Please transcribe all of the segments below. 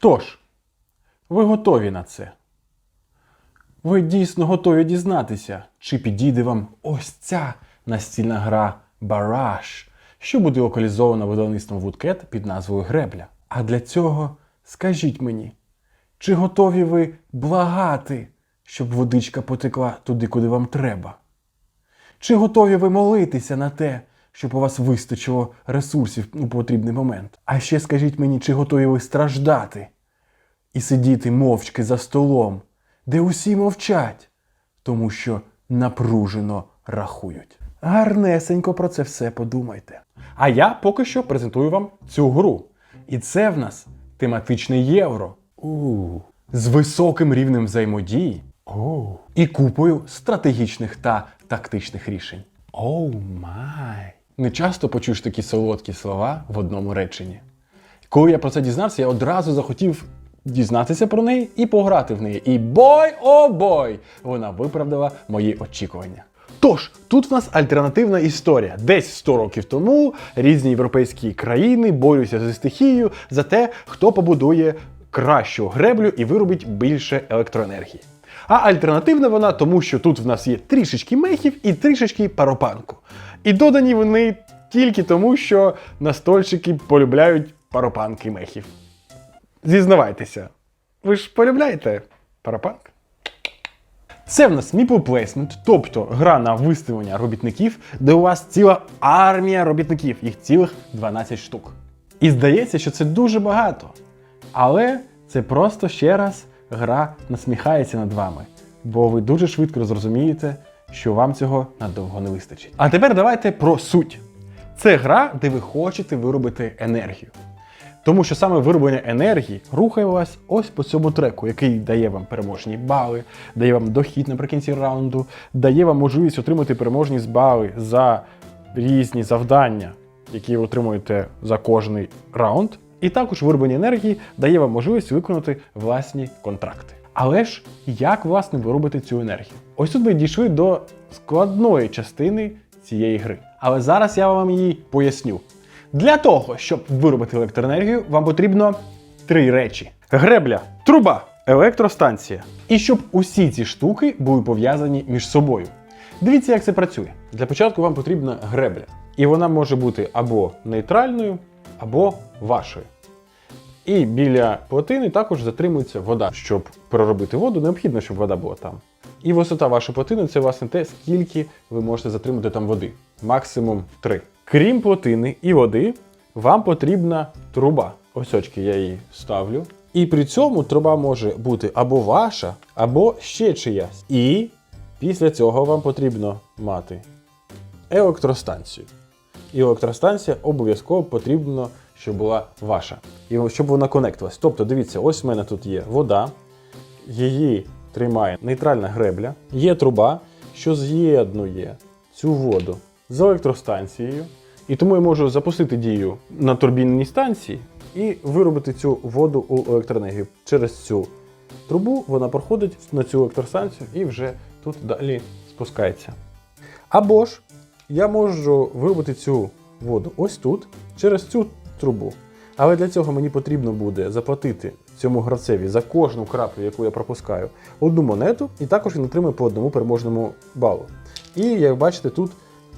Тож, ви готові на це? Ви дійсно готові дізнатися, чи підійде вам ось ця настільна гра Бараш, що буде локалізована видавництвом Woodcat під назвою Гребля. А для цього скажіть мені, чи готові ви благати, щоб водичка потекла туди, куди вам треба? Чи готові ви молитися на те, щоб у вас вистачило ресурсів у потрібний момент? А ще скажіть мені, чи готові ви страждати і сидіти мовчки за столом, де усі мовчать, тому що напружено рахують? Гарнесенько про це все подумайте. А я поки що презентую вам цю гру. І це в нас тематичне євро. у З високим рівнем взаємодії і купою стратегічних та тактичних рішень. Оу май! Не часто почуєш такі солодкі слова в одному реченні. Коли я про це дізнався, я одразу захотів дізнатися про неї і пограти в неї. І бой о бой! Вона виправдала мої очікування. Тож, тут в нас альтернативна історія. Десь 100 років тому різні європейські країни борються зі стихією за те, хто побудує кращу греблю і виробить більше електроенергії. А альтернативна вона, тому що тут в нас є трішечки мехів і трішечки паропанку. І додані вони тільки тому, що настольщики полюбляють паропанки мехів. Зізнавайтеся, ви ж полюбляєте паропанк? Це в нас Placement, тобто гра на виставлення робітників, де у вас ціла армія робітників, їх цілих 12 штук. І здається, що це дуже багато. Але це просто ще раз гра насміхається над вами, бо ви дуже швидко зрозумієте, що вам цього надовго не вистачить. А тепер давайте про суть. Це гра, де ви хочете виробити енергію. Тому що саме вироблення енергії рухає вас ось по цьому треку, який дає вам переможні бали, дає вам дохід наприкінці раунду, дає вам можливість отримати переможні бали за різні завдання, які ви отримуєте за кожний раунд. І також вироблення енергії дає вам можливість виконати власні контракти. Але ж як власне виробити цю енергію? Ось тут ми дійшли до складної частини цієї гри. Але зараз я вам її поясню. Для того, щоб виробити електроенергію, вам потрібно три речі: гребля, труба, електростанція. І щоб усі ці штуки були пов'язані між собою. Дивіться, як це працює. Для початку вам потрібна гребля. І вона може бути або нейтральною, або вашою. І біля плотини також затримується вода. Щоб проробити воду, необхідно, щоб вода була там. І висота вашої плотини це власне те, скільки ви можете затримати там води. Максимум 3. Крім плотини і води, вам потрібна труба. Ось очки я її ставлю. І при цьому труба може бути або ваша, або ще чиясь. І після цього вам потрібно мати електростанцію. І електростанція обов'язково потрібно, щоб була ваша. І щоб вона конектилась. Тобто, дивіться, ось в мене тут є вода, її тримає нейтральна гребля, є труба, що з'єднує цю воду з електростанцією. І тому я можу запустити дію на турбінній станції і виробити цю воду у електроенергію. Через цю трубу вона проходить на цю електростанцію і вже тут далі спускається. Або ж я можу виробити цю воду ось тут, через цю трубу. Але для цього мені потрібно буде заплатити цьому гравцеві за кожну краплю, яку я пропускаю, одну монету, і також він отримує по одному переможному балу. І як бачите, тут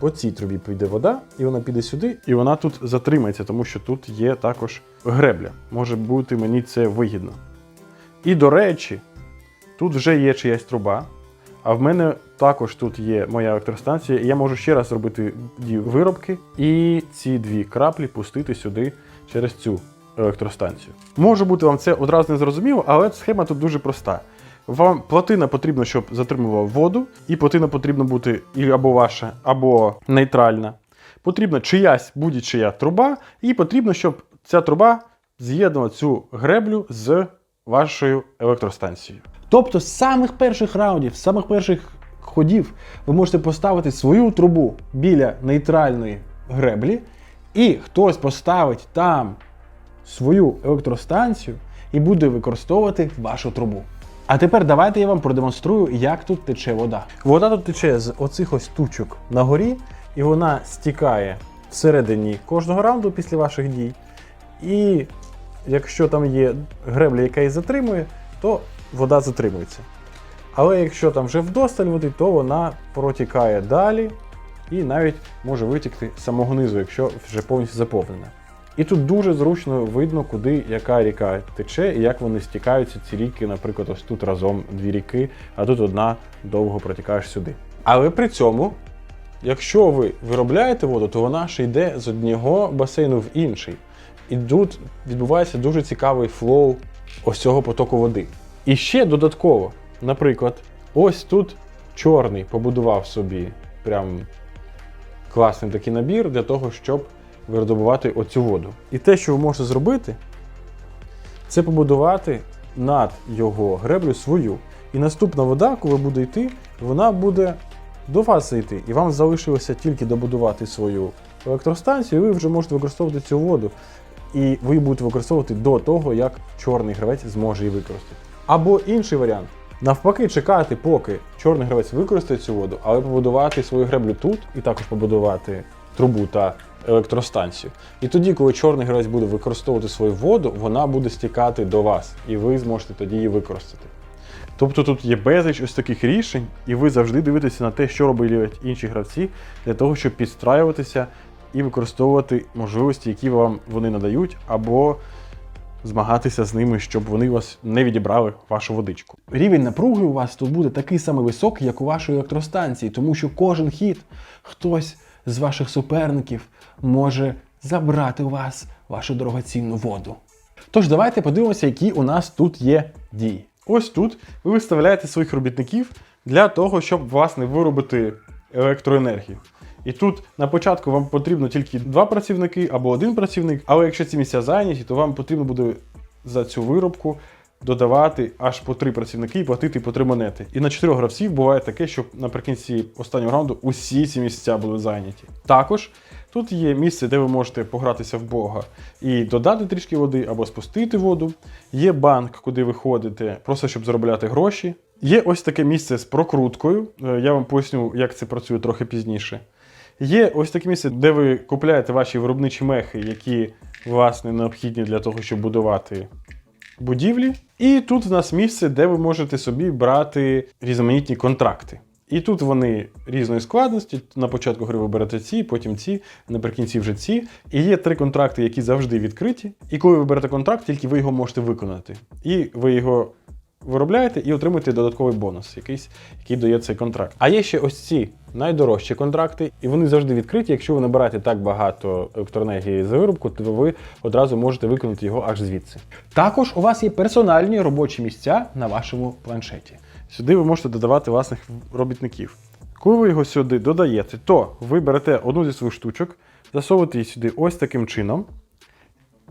по цій трубі піде вода, і вона піде сюди, і вона тут затримається, тому що тут є також гребля. Може бути мені це вигідно. І до речі, тут вже є чиясь труба. А в мене також тут є моя електростанція, і я можу ще раз зробити дію виробки і ці дві краплі пустити сюди через цю електростанцію. Може бути вам це одразу не зрозуміло, але схема тут дуже проста. Вам плотина потрібна, щоб затримувала воду, і плотина потрібна бути або ваша, або нейтральна. Потрібна чиясь будь-чия труба, і потрібно, щоб ця труба з'єднала цю греблю з вашою електростанцією. Тобто з самих перших раундів, з самих перших ходів ви можете поставити свою трубу біля нейтральної греблі, і хтось поставить там свою електростанцію і буде використовувати вашу трубу. А тепер давайте я вам продемонструю, як тут тече вода. Вода тут тече з оцих ось тучок на горі, і вона стікає всередині кожного раунду після ваших дій. І якщо там є гребля, яка її затримує, то вода затримується. Але якщо там вже вдосталь води, то вона протікає далі і навіть може витікти з самого низу, якщо вже повністю заповнена. І тут дуже зручно видно, куди яка ріка тече і як вони стікаються, ці ріки, наприклад, ось тут разом дві ріки, а тут одна довго протікаєш сюди. Але при цьому, якщо ви виробляєте воду, то вона ще йде з одного басейну в інший. І тут відбувається дуже цікавий флоу ось цього потоку води. І ще додатково, наприклад, ось тут чорний побудував собі прям класний такий набір для того, щоб видобувати оцю воду. І те, що ви можете зробити, це побудувати над його греблю свою. І наступна вода, коли буде йти, вона буде до вас йти. І вам залишилося тільки добудувати свою електростанцію, і ви вже можете використовувати цю воду. І ви будете використовувати до того, як чорний гравець зможе її використати. Або інший варіант. Навпаки, чекати, поки чорний гравець використає цю воду, але побудувати свою греблю тут і також побудувати трубу та електростанцію. І тоді, коли чорний гравець буде використовувати свою воду, вона буде стікати до вас, і ви зможете тоді її використати. Тобто тут є безліч ось таких рішень, і ви завжди дивитеся на те, що роблять інші гравці, для того, щоб підстраюватися і використовувати можливості, які вам вони надають, або змагатися з ними, щоб вони вас не відібрали вашу водичку. Рівень напруги у вас тут буде такий самий високий, як у вашої електростанції, тому що кожен хід хтось з ваших суперників може забрати у вас вашу дорогоцінну воду. Тож давайте подивимося, які у нас тут є дії. Ось тут ви виставляєте своїх робітників для того, щоб власне виробити електроенергію. І тут на початку вам потрібно тільки два працівники або один працівник, але якщо ці місця зайняті, то вам потрібно буде за цю виробку додавати аж по три працівники і платити по три монети. І на чотирьох гравців буває таке, що наприкінці останнього раунду усі ці місця були зайняті. Також тут є місце, де ви можете погратися в Бога і додати трішки води або спустити воду. Є банк, куди ви ходите, просто щоб заробляти гроші. Є ось таке місце з прокруткою. Е, Я вам поясню, як це працює трохи пізніше. Є ось таке місце, де ви купляєте ваші виробничі мехи, які власне необхідні для того, щоб будувати будівлі. І тут в нас місце, де ви можете собі брати різноманітні контракти. І тут вони різної складності. На початку гри ви берете ці, потім ці, наприкінці вже ці. І є три контракти, які завжди відкриті. І коли ви берете контракт, тільки ви його можете виконати. І ви його виробляєте і отримуєте додатковий бонус, якийсь, який дає цей контракт. А є ще ось ці найдорожчі контракти, і вони завжди відкриті. Якщо ви набираєте так багато електроенергії за виробку, то ви одразу можете виконати його аж звідси. Також у вас є персональні робочі місця на вашому планшеті. Сюди ви можете додавати власних робітників. Коли ви його сюди додаєте, то ви берете одну зі своїх штучок, засовуєте її сюди ось таким чином.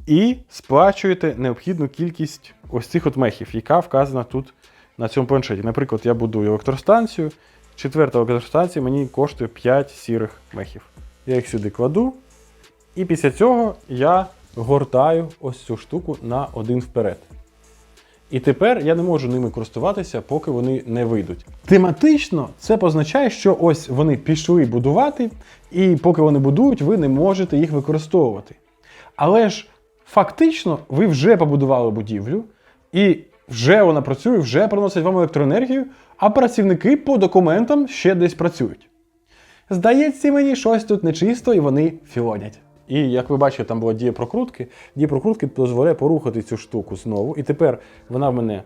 І сплачуєте необхідну кількість ось цих от мехів, яка вказана тут на цьому планшеті. Наприклад, я будую електростанцію. Четверта електростанція мені коштує 5 сірих мехів. Я їх сюди кладу. І після цього я гортаю ось цю штуку на один вперед. І тепер я не можу ними користуватися, поки вони не вийдуть. Тематично це позначає, що ось вони пішли будувати, і поки вони будують, ви не можете їх використовувати. Але ж фактично ви вже побудували будівлю, і вже вона працює, вже приносить вам електроенергію, а працівники по документам ще десь працюють. Здається, мені щось тут нечисто, і вони філонять. І як ви бачите, там була дія прокрутки. Дія прокрутки дозволяє порухати цю штуку знову. І тепер вона в мене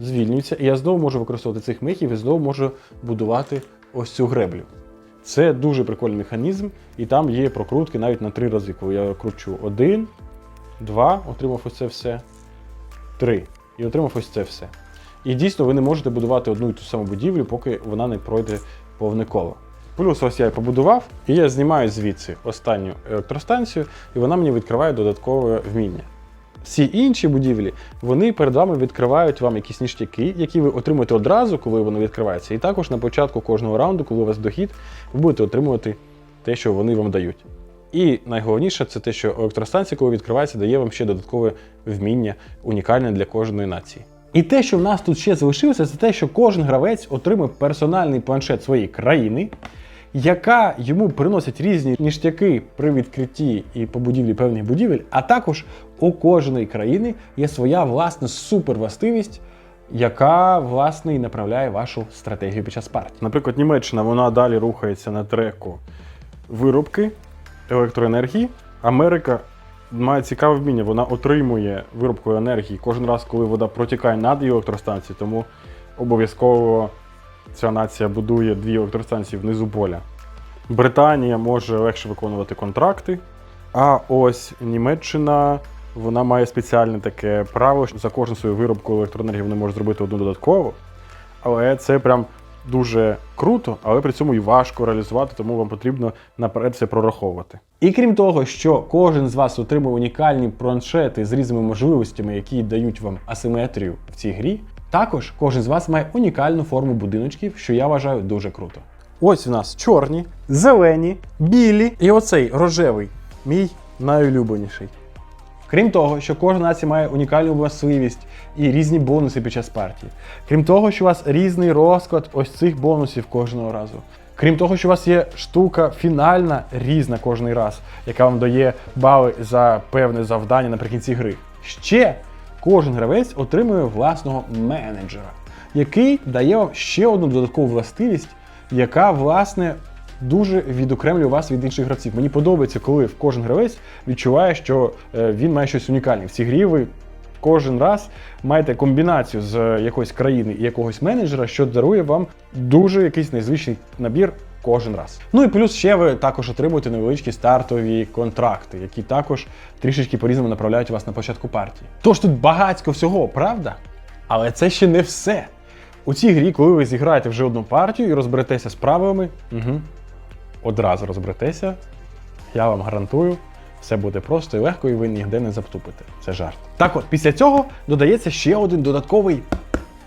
звільнюється, і я знову можу використовувати цих мехів і знову можу будувати ось цю греблю. Це дуже прикольний механізм, і там є прокрутки навіть на три рази, коли я кручу один, два, отримав ось це все, три. І отримав ось це все. І дійсно ви не можете будувати одну і ту саму будівлю, поки вона не пройде повне коло. Плюс ось я побудував, і я знімаю звідси останню електростанцію, і вона мені відкриває додаткове вміння. Всі інші будівлі вони перед вами відкривають вам якісь ніштяки, які ви отримуєте одразу, коли воно відкривається. І також на початку кожного раунду, коли у вас дохід, ви будете отримувати те, що вони вам дають. І найголовніше це те, що електростанція, коли відкривається, дає вам ще додаткове вміння, унікальне для кожної нації. І те, що в нас тут ще залишилося, це те, що кожен гравець отримує персональний планшет своєї країни, яка йому приносить різні ніштяки при відкритті і побудівлі певних будівель, а також у кожної країни є своя власна супервластивість, яка власне і направляє вашу стратегію під час партії. Наприклад, Німеччина вона далі рухається на треку виробки електроенергії. Америка має цікаве вміння, вона отримує виробку енергії кожен раз, коли вода протікає над її електростанцією, тому обов'язково ця нація будує дві електростанції внизу поля. Британія може легше виконувати контракти, а ось Німеччина вона має спеціальне таке право, що за кожну свою виробку електроенергії вони можуть зробити одну додаткову. Але це прям дуже круто, але при цьому і важко реалізувати, тому вам потрібно наперед все прораховувати. І крім того, що кожен з вас отримує унікальні планшети з різними можливостями, які дають вам асиметрію в цій грі, також кожен з вас має унікальну форму будиночків, що я вважаю дуже круто. Ось у нас чорні, зелені, білі і оцей рожевий, мій найулюбленіший. Крім того, що кожна нація має унікальну властивість і різні бонуси під час партії. Крім того, що у вас різний розклад ось цих бонусів кожного разу. Крім того, що у вас є штука фінальна, різна кожний раз, яка вам дає бали за певне завдання наприкінці гри. Ще кожен гравець отримує власного менеджера, який дає вам ще одну додаткову властивість, яка, власне, дуже відокремлює вас від інших гравців. Мені подобається, коли кожен гравець відчуває, що е, він має щось унікальне. В цій грі ви кожен раз маєте комбінацію з якоїсь країни і якогось менеджера, що дарує вам дуже якийсь незвичний набір. Кожен раз. Ну і плюс ще ви також отримуєте невеличкі стартові контракти, які також трішечки по-різному направляють вас на початку партії. Тож тут багатько всього, правда? Але це ще не все. У цій грі, коли ви зіграєте вже одну партію і розберетеся з правилами, угу, одразу розберетеся, я вам гарантую, все буде просто і легко, і ви ніде не завтупите. Це жарт. Так от, після цього додається ще один додатковий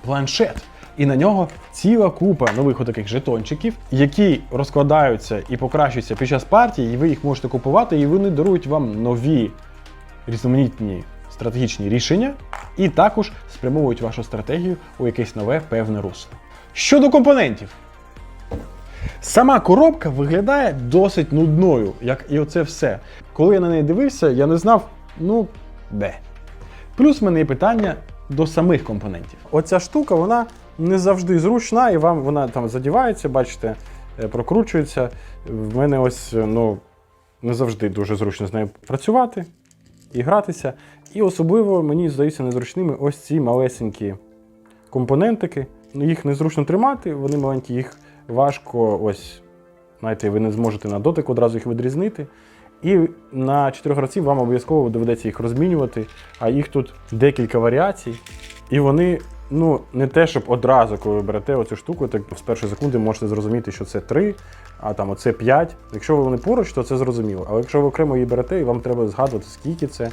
планшет. І на нього ціла купа нових отаких жетончиків, які розкладаються і покращуються під час партії, і ви їх можете купувати, і вони дарують вам нові різноманітні стратегічні рішення, і також спрямовують вашу стратегію у якесь нове певне русло. Щодо компонентів, Сама коробка виглядає досить нудною, як і оце все. Коли я на неї дивився, я не знав, ну, де. Плюс в мене є питання до самих компонентів. Оця штука, вона не завжди зручна, і вам вона там задівається, бачите, е, прокручується. В мене ось ну, не завжди дуже зручно з нею працювати і гратися. І особливо мені здаються незручними ось ці малесенькі компонентики. Їх незручно тримати, вони маленькі, їх важко ось. Знаєте, ви не зможете на дотик одразу їх відрізнити. І на чотирьох гравців вам обов'язково доведеться їх розмінювати, а їх тут декілька варіацій. І вони, ну, не те, щоб одразу, коли ви берете оцю штуку, так з першої секунди можете зрозуміти, що це 3, а там оце 5. Якщо вони поруч, то це зрозуміло. Але якщо ви окремо її берете, і вам треба згадувати, скільки це.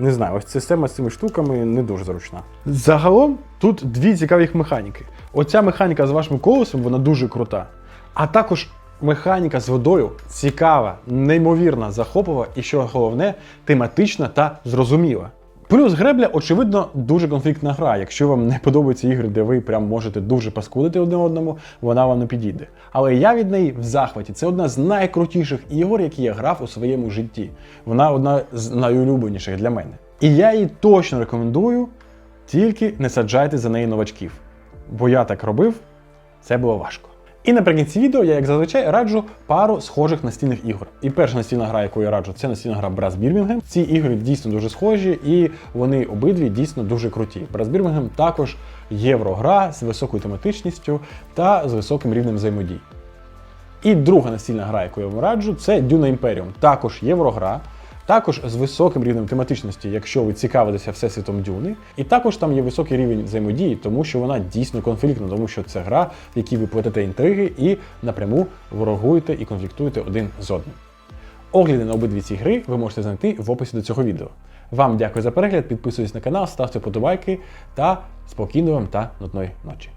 Не знаю, ось система з цими штуками не дуже зручна. Загалом тут дві цікаві механіки. Оця механіка з вашим колесом, вона дуже крута. А також механіка з водою цікава, неймовірна, захоплива і, що головне, тематична та зрозуміла. Плюс гребля, очевидно, дуже конфліктна гра. Якщо вам не подобаються ігри, де ви прям можете дуже паскудити одне одному, вона вам не підійде. Але я від неї в захваті. Це одна з найкрутіших ігор, які я грав у своєму житті. Вона одна з найулюбленіших для мене. І я її точно рекомендую, тільки не саджайте за неї новачків. Бо я так робив, це було важко. І наприкінці відео я, як зазвичай, раджу пару схожих настільних ігор. І перша настільна гра, яку я раджу, це настільна гра Brass Birmingham. Ці ігри дійсно дуже схожі, і вони обидві дійсно дуже круті. Brass Birmingham також єврогра з високою тематичністю та з високим рівнем взаємодії. І друга настільна гра, яку я вам раджу, це Duna Imperium. Також єврогра, також з високим рівнем тематичності, якщо ви цікавитеся всесвітом Дюни. І також там є високий рівень взаємодії, тому що вона дійсно конфліктна, тому що це гра, в якій ви плетете інтриги і напряму ворогуєте і конфліктуєте один з одним. Огляди на обидві ці гри ви можете знайти в описі до цього відео. Вам дякую за перегляд, підписуйтесь на канал, ставте подобайки та спокійної вам та нудної ночі.